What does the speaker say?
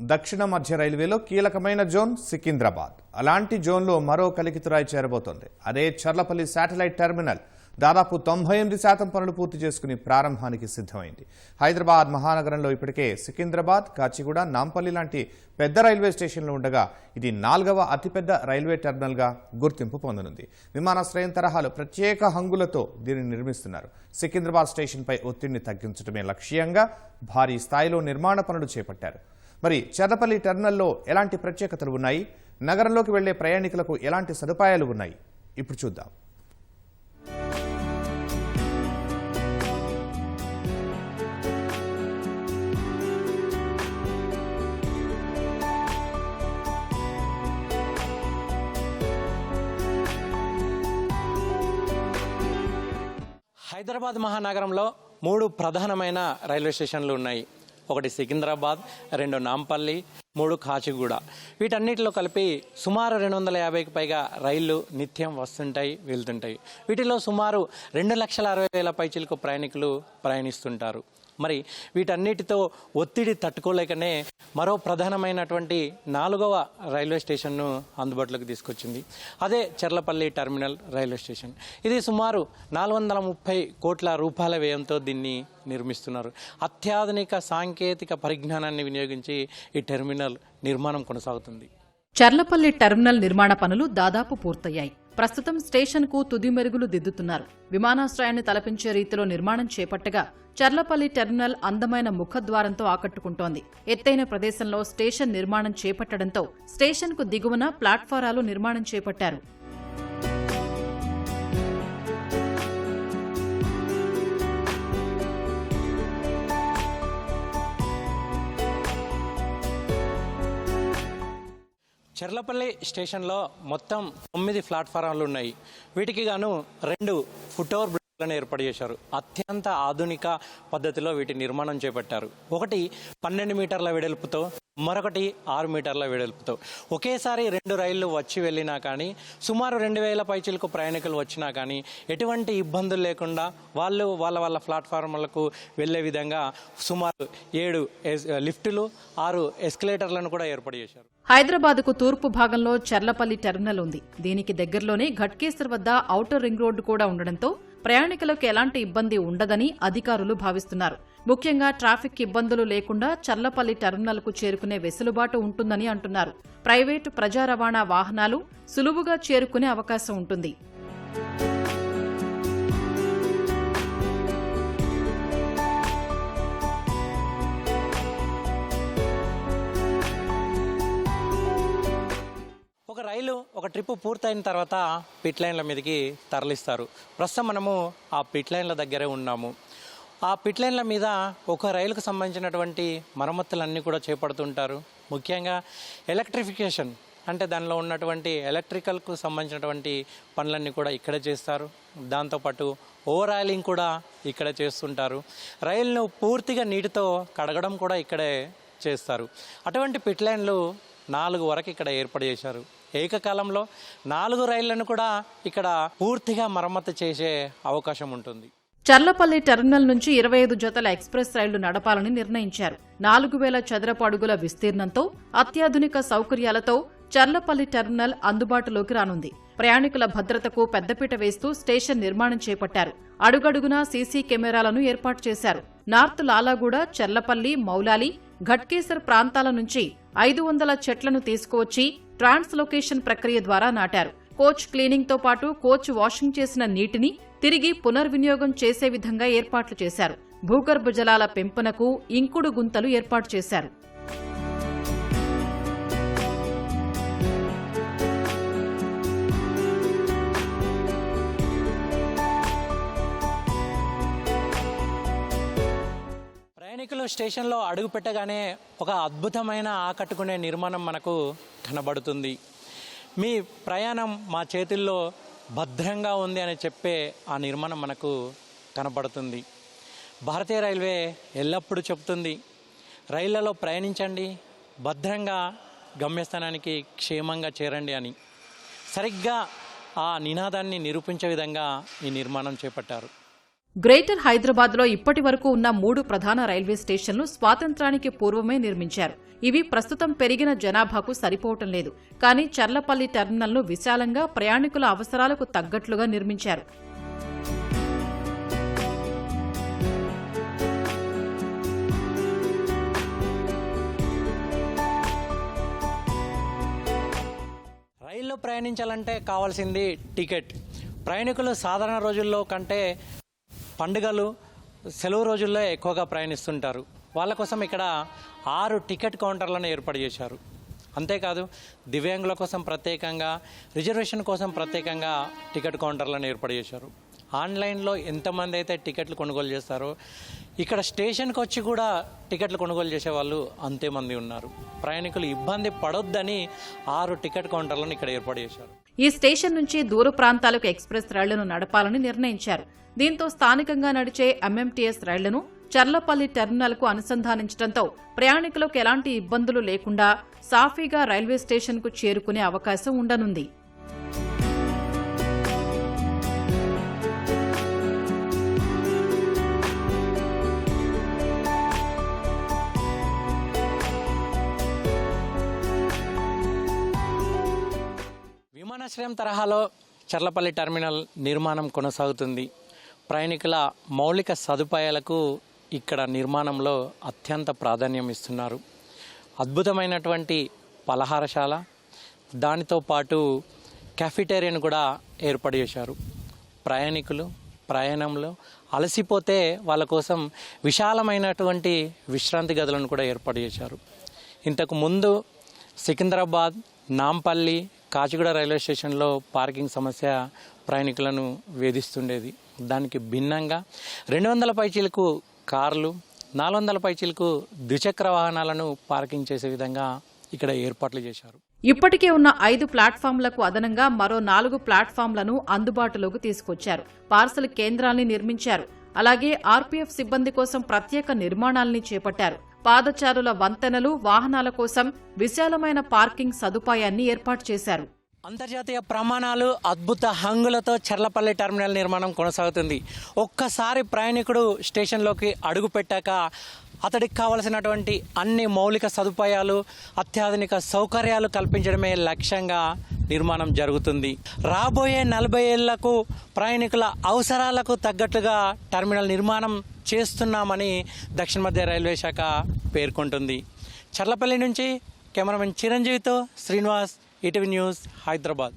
దక్షిణ మధ్య రైల్వేలో కీలకమైన జోన్ సికింద్రాబాద్. అలాంటి జోన్లో మరో కలికితురాయి చేరబోతోంది. అదే చర్లపల్లి శాటిలైట్ టెర్మినల్. దాదాపు తొంభై ఎనిమిది శాతం పనులు పూర్తి చేసుకుని ప్రారంభానికి సిద్ధమైంది. హైదరాబాద్ మహానగరంలో ఇప్పటికే సికింద్రాబాద్ కాచిగూడ నాంపల్లి లాంటి పెద్ద రైల్వే స్టేషన్లు ఉండగా ఇది నాలుగవ అతిపెద్ద రైల్వే టెర్మినల్గా గుర్తింపు పొందనుంది. విమానాశ్రయం తరహాలో ప్రత్యేక హంగులతో దీనిని నిర్మిస్తున్నారు. సికింద్రాబాద్ స్టేషన్పై ఒత్తిడిని తగ్గించడమే లక్ష్యంగా భారీ స్థాయిలో నిర్మాణ పనులు చేపట్టారు. మరి చర్లపల్లి టెర్మినల్లో ఎలాంటి ప్రత్యేకతలు ఉన్నాయి? నగరంలోకి వెళ్ళే ప్రయాణికులకు ఎలాంటి సదుపాయాలు ఉన్నాయి? ఇప్పుడు చూద్దాం. హైదరాబాద్ మహానగరంలో మూడు ప్రధానమైన రైల్వే స్టేషన్లు ఉన్నాయి. ఒకటి సికింద్రాబాద్ రెండు నాంపల్లి మూడు కాచిగూడ. వీటన్నిటిలో కలిపి సుమారు రెండు వందల యాభైకి పైగా రైళ్ళు నిత్యం వస్తుంటాయి వెళ్తుంటాయి. వీటిలో సుమారు రెండు లక్షల అరవై వేల పైచిలకు ప్రయాణికులు ప్రయాణిస్తుంటారు. మరి వీటన్నిటితో ఒత్తిడి తట్టుకోలేకనే మరో ప్రధానమైనటువంటి నాలుగవ రైల్వే స్టేషన్ను అందుబాటులోకి తీసుకొచ్చింది. అదే చెర్లపల్లి టెర్మినల్ రైల్వే స్టేషన్. ఇది సుమారు నాలుగు వందల ముప్పై కోట్ల రూపాయల వ్యయంతో దీన్ని నిర్మిస్తున్నారు. అత్యాధునిక సాంకేతిక పరిజ్ఞానాన్ని వినియోగించి ఈ టెర్మినల్ నిర్మాణం కొనసాగుతుంది. చర్లపల్లి టెర్మినల్ నిర్మాణ పనులు దాదాపు పూర్తయ్యాయి. ప్రస్తుతం స్టేషన్కు తుది మెరుగులు దిద్దుతున్నారు. విమానాశ్రయాన్ని తలపించే రీతిలో నిర్మాణం చేపట్టగా చర్లపల్లి టెర్మినల్ అందమైన ముఖద్వారంతో ఆకట్టుకుంటోంది. ఎత్తైన ప్రదేశంలో స్టేషన్ నిర్మాణం చేపట్టడంతో స్టేషన్కు దిగువన ప్లాట్ఫారాలు నిర్మాణం చేపట్టారు. చెర్లపల్లి స్టేషన్లో మొత్తం తొమ్మిది ప్లాట్ఫారాలు ఉన్నాయి. వీటికి గాను రెండు ఫుట్ఓవర్ బ్రిడ్జ్లను ఏర్పాటు చేశారు. అత్యంత ఆధునిక పద్ధతిలో వీటి నిర్మాణం చేపట్టారు. ఒకటి పన్నెండు మీటర్ల వెడల్పుతో మరొకటి ఆరు మీటర్ల వెడల్పుతో. ఒకేసారి రెండు రైళ్ళు వచ్చి వెళ్ళినా కానీ సుమారు రెండు వేల పైచీలకు ప్రయాణికులు వచ్చినా కానీ ఎటువంటి ఇబ్బందులు లేకుండా వాళ్ళు వాళ్ళ వాళ్ళ ప్లాట్ఫామ్లకు వెళ్ళే విధంగా సుమారు ఏడు ఎస్- లిఫ్టులు ఆరు ఎస్కలేటర్లను కూడా ఏర్పాటు చేశారు. హైదరాబాద్కు తూర్పు భాగంలో చర్లపల్లి టెర్మినల్ ఉంది. దీనికి దగ్గరలోనే ఘట్కేశ్వర్ వద్ద ఔటర్ రింగ్ రోడ్డు కూడా ఉండడంతో ప్రయాణికులకు ఎలాంటి ఇబ్బంది ఉండదని అధికారులు భావిస్తున్నారు. ముఖ్యంగా ట్రాఫిక్ ఇబ్బందులు లేకుండా చర్లపల్లి టెర్మినల్కు చేరుకునే వెసులుబాటు ఉంటుందని అంటున్నారు. ప్రైవేటు ప్రజా రవాణా వాహనాలు సులువుగా చేరుకునే అవకాశం ఉంటుంది. ఒక ట్రిప్ పూర్తయిన తర్వాత పిట్ లైన్ల మీదకి తరలిస్తారు. ప్రస్తుతం మనము ఆ పిట్ లైన్ల దగ్గరే ఉన్నాము. ఆ పిట్ లైన్ల మీద ఒక రైలుకు సంబంధించినటువంటి మరమ్మతులన్నీ కూడా చేపడుతుంటారు. ముఖ్యంగా ఎలక్ట్రిఫికేషన్ అంటే దానిలో ఉన్నటువంటి ఎలక్ట్రికల్కు సంబంధించినటువంటి పనులన్నీ కూడా ఇక్కడే చేస్తారు. దాంతోపాటు ఓవరాయిలింగ్ కూడా ఇక్కడే చేస్తుంటారు. రైలును పూర్తిగా నీటితో కడగడం కూడా ఇక్కడే చేస్తారు. అటువంటి పిట్ లైన్లు నాలుగు వరకు ఇక్కడ ఏర్పాటు చేశారు. ఏకకాలంలో నాలుగు రైళ్ళను కూడా ఇక్కడ పూర్తిగా మరమ్మతు చేసే అవకాశం ఉంటుంది. చర్లపల్లి టెర్మినల్ నుంచి ఇరవై ఐదు జతల ఎక్స్ప్రెస్ రైళ్ళు నడపాలని నిర్ణయించారు. నాలుగు వేల చదరపు అడుగుల విస్తీర్ణంతో అత్యాధునిక సౌకర్యాలతో చర్లపల్లి టెర్మినల్ అందుబాటులోకి రానుంది. ప్రయాణికుల భద్రతకు పెద్దపీట వేస్తూ స్టేషన్ నిర్మాణం చేపట్టారు. అడుగడుగునా సీసీ కెమెరాలను ఏర్పాటు చేశారు. నార్త్ లాలాగూడ చర్లపల్లి మౌలాలి ఘట్కేసర్ ప్రాంతాల నుంచి ఐదు వందల చెట్లను తీసుకువచ్చి ట్రాన్స్లొకేషన్ ప్రక్రియ ద్వారా నాటారు. కోచ్ క్లీనింగ్తో పాటు కోచ్ వాషింగ్ చేసిన నీటిని తిరిగి పునర్వినియోగం చేసే విధంగా ఏర్పాట్లు చేశారు. భూగర్భ జలాల పెంపునకు ఇంకుడు గుంతలు ఏర్పాటు చేశారు. ప్రయాణికులు స్టేషన్లో అడుగు పెట్టగానే ఒక అద్భుతమైన ఆకట్టుకునే నిర్మాణం మనకు కనబడుతుంది. మీ ప్రయాణం మా చేతుల్లో భద్రంగా ఉంది అని చెప్పే ఆ నిర్మాణం మనకు కనబడుతుంది. భారతీయ రైల్వే ఎల్లప్పుడూ చెప్తుంది రైళ్ళలో ప్రయాణించండి భద్రంగా గమ్యస్థానానికి క్షేమంగా చేరండి అని. సరిగ్గా ఆ నినాదాన్ని నిరూపించే విధంగా ఈ నిర్మాణం చేపట్టారు. గ్రేటర్ హైదరాబాద్లో ఇప్పటి వరకు ఉన్న మూడు ప్రధాన రైల్వే స్టేషన్లు స్వాతంత్రానికి పూర్వమే నిర్మించారు. ఇవి ప్రస్తుతం పెరిగిన జనాభాకు సరిపోవటం లేదు. కానీ చర్లపల్లి టెర్మినల్ను విశాలంగా ప్రయాణికుల అవసరాలకు తగ్గట్లుగా నిర్మించారు. రైల్లో ప్రయాణించాలంటే కావాల్సింది టికెట్. ప్రయాణికులు సాధారణ రోజుల్లో కంటే పండుగలు సెలవు రోజుల్లో ఎక్కువగా ప్రయాణిస్తుంటారు. వాళ్ళ కోసం ఇక్కడ ఆరు టికెట్ కౌంటర్లను ఏర్పాటు చేశారు. అంతేకాదు దివ్యాంగుల కోసం ప్రత్యేకంగా రిజర్వేషన్ కోసం ప్రత్యేకంగా టికెట్ కౌంటర్లను ఏర్పాటు చేశారు. ఆన్లైన్లో ఎంతమంది అయితే టికెట్లు కొనుగోలు చేస్తారో ఇక్కడ స్టేషన్కి వచ్చి కూడా టికెట్లు కొనుగోలు చేసే వాళ్ళు అంతేమంది ఉన్నారు. ప్రయాణికులు ఇబ్బంది పడొద్దని ఆరు టికెట్ కౌంటర్లను ఇక్కడ ఏర్పాటు చేశారు. ఈ స్టేషన్ నుంచి దూర ప్రాంతాలకు ఎక్స్ప్రెస్ రైళ్ళను నడపాలని నిర్ణయించారు. దీంతో స్థానికంగా నడిచే ఎంఎంటీఎస్ రైళ్ళను చర్లపల్లి టెర్మినల్కు అనుసంధానించడంతో ప్రయాణికులకు ఎలాంటి ఇబ్బందులు లేకుండా సాఫీగా రైల్వే స్టేషన్కు చేరుకునే అవకాశం ఉండనుంది. ఆశ్రయం తరహాలో చర్లపల్లి టెర్మినల్ నిర్మాణం కొనసాగుతుంది. ప్రయాణికుల మౌలిక సదుపాయాలకు ఇక్కడ నిర్మాణంలో అత్యంత ప్రాధాన్యం ఇస్తున్నారు. అద్భుతమైనటువంటి పలహారశాల దానితో పాటు క్యాఫిటేరియాను కూడా ఏర్పాటు చేశారు. ప్రయాణికులు ప్రయాణంలో అలసిపోతే వాళ్ళ కోసం విశాలమైనటువంటి విశ్రాంతి గదులను కూడా ఏర్పాటు చేశారు. ఇంతకు ముందు సికింద్రాబాద్ నాంపల్లి కాచిగూడ రైల్వే స్టేషన్లో పార్కింగ్ సమస్య ప్రయాణికులను వేధిస్తుండేది. దానికి భిన్నంగా రెండు వందల పైచీలకు కార్లు నాలుగు వందల పైచీలకు ద్విచక్ర వాహనాలను పార్కింగ్ చేసే విధంగా ఇక్కడ ఏర్పాట్లు చేశారు. ఇప్పటికే ఉన్న ఐదు ప్లాట్ఫామ్లకు అదనంగా మరో నాలుగు ప్లాట్ఫామ్లను అందుబాటులోకి తీసుకొచ్చారు. పార్సల్ కేంద్రాల్ని నిర్మించారు. అలాగే ఆర్పీఎఫ్ సిబ్బంది కోసం ప్రత్యేక నిర్మాణాల్ని చేపట్టారు. పాదచారుల వంతెనలు వాహనాల కోసం విశాలమైన పార్కింగ్ సదుపాయాన్ని ఏర్పాటు చేశారు. అంతర్జాతీయ ప్రమాణాలు అద్భుత హంగులతో చర్లపల్లి టెర్మినల్ నిర్మాణం కొనసాగుతుంది. ఒక్కసారి ప్రయాణికుడు స్టేషన్లోకి అడుగు పెట్టాక అతడికి కావలసినటువంటి అన్ని మౌలిక సదుపాయాలు అత్యాధునిక సౌకర్యాలు కల్పించడమే లక్ష్యంగా నిర్మాణం జరుగుతుంది. రాబోయే నలభై ఏళ్ళకు ప్రయాణికుల అవసరాలకు తగ్గట్టుగా టెర్మినల్ నిర్మాణం చేస్తున్నామని దక్షిణ మధ్య రైల్వే శాఖ పేర్కొంటుంది. చర్లపల్లి నుంచి కెమెరామెన్ చిరంజీవితో శ్రీనివాస్ ఈటీవీ న్యూస్ హైదరాబాద్.